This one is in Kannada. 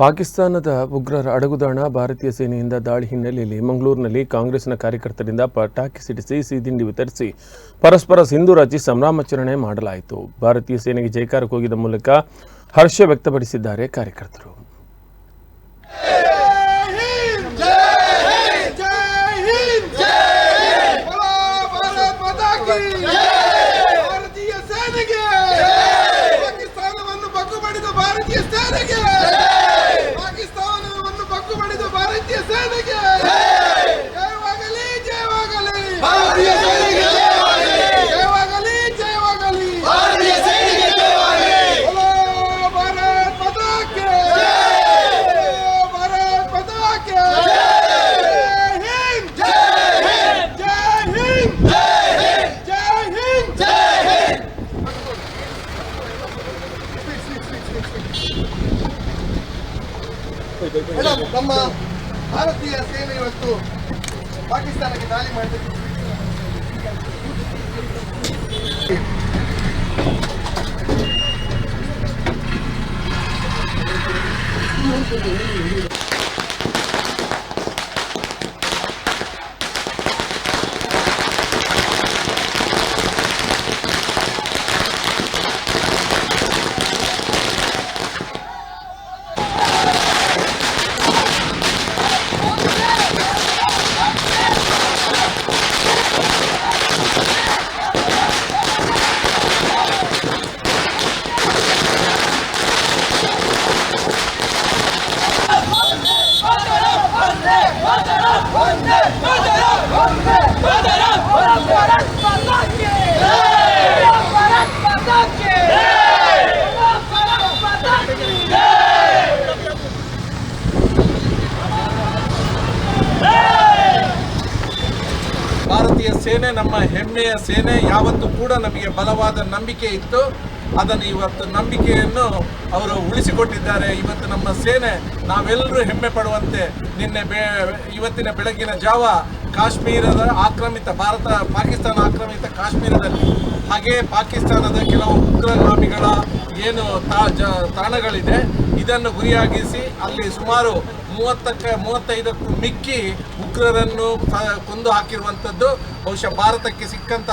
ಪಾಕಿಸ್ತಾನದ ಉಗ್ರರ ಅಡಗುದಾಣ ಭಾರತೀಯ ಸೇನೆಯಿಂದ ದಾಳಿ ಹಿನ್ನೆಲೆಯಲ್ಲಿ ಮಂಗಳೂರಿನಲ್ಲಿ ಕಾಂಗ್ರೆಸ್ನ ಕಾರ್ಯಕರ್ತರಿಂದ ಪಟಾಕಿ ಸಿಡಿಸಿ ಸಿಹಿತಿಂಡಿ ವಿತರಿಸಿ ಪರಸ್ಪರ ಸಿಂಧು ರಾಜಿ ಸಂಭ್ರಮಾಚರಣೆ ಮಾಡಲಾಯಿತು. ಭಾರತೀಯ ಸೇನೆಗೆ ಜೈಕಾರ ಕೂಗಿದ ಮೂಲಕ ಹರ್ಷ ವ್ಯಕ್ತಪಡಿಸಿದ್ದಾರೆ ಕಾರ್ಯಕರ್ತರು. ಮೇಡಮ್ ನಮ್ಮ ಭಾರತೀಯ ಸೇನೆ ಇವತ್ತು ಪಾಕಿಸ್ತಾನಕ್ಕೆ ದಾಳಿ ಮಾಡಿದೆ. ಭಾರತೀಯ ಸೇನೆ, ನಮ್ಮ ಹೆಮ್ಮೆಯ ಸೇನೆ ಯಾವತ್ತೂ ಕೂಡ ನಮಗೆ ಬಲವಾದ ನಂಬಿಕೆ ಇತ್ತು. ಅದನ್ನು ಇವತ್ತು ನಂಬಿಕೆಯನ್ನು ಅವರು ಉಳಿಸಿಕೊಟ್ಟಿದ್ದಾರೆ. ಇವತ್ತು ನಮ್ಮ ಸೇನೆ, ನಾವೆಲ್ಲರೂ ಹೆಮ್ಮೆ ಪಡುವಂತೆ ನಿನ್ನೆ ಬೆ, ಇವತ್ತಿನ ಬೆಳಗಿನ ಜಾವ ಕಾಶ್ಮೀರದ ಆಕ್ರಮಿತ, ಭಾರತ, ಪಾಕಿಸ್ತಾನ ಆಕ್ರಮಿತ ಕಾಶ್ಮೀರದಲ್ಲಿ ಹಾಗೆ ಪಾಕಿಸ್ತಾನದ ಕೆಲವು ಉಗ್ರಗಾಮಿಗಳ ಏನು ತಾಣಗಳಿದೆ, ಇದನ್ನು ಗುರಿಯಾಗಿಸಿ ಅಲ್ಲಿ ಸುಮಾರು ಮೂವತ್ತಕ್ಕೆ ಮೂವತ್ತೈದಕ್ಕೂ ಮಿಕ್ಕಿ ಉಗ್ರರನ್ನು ಕೊಂದು ಹಾಕಿರುವಂಥದ್ದು, ಬಹುಶಃ ಭಾರತಕ್ಕೆ ಸಿಕ್ಕಂತ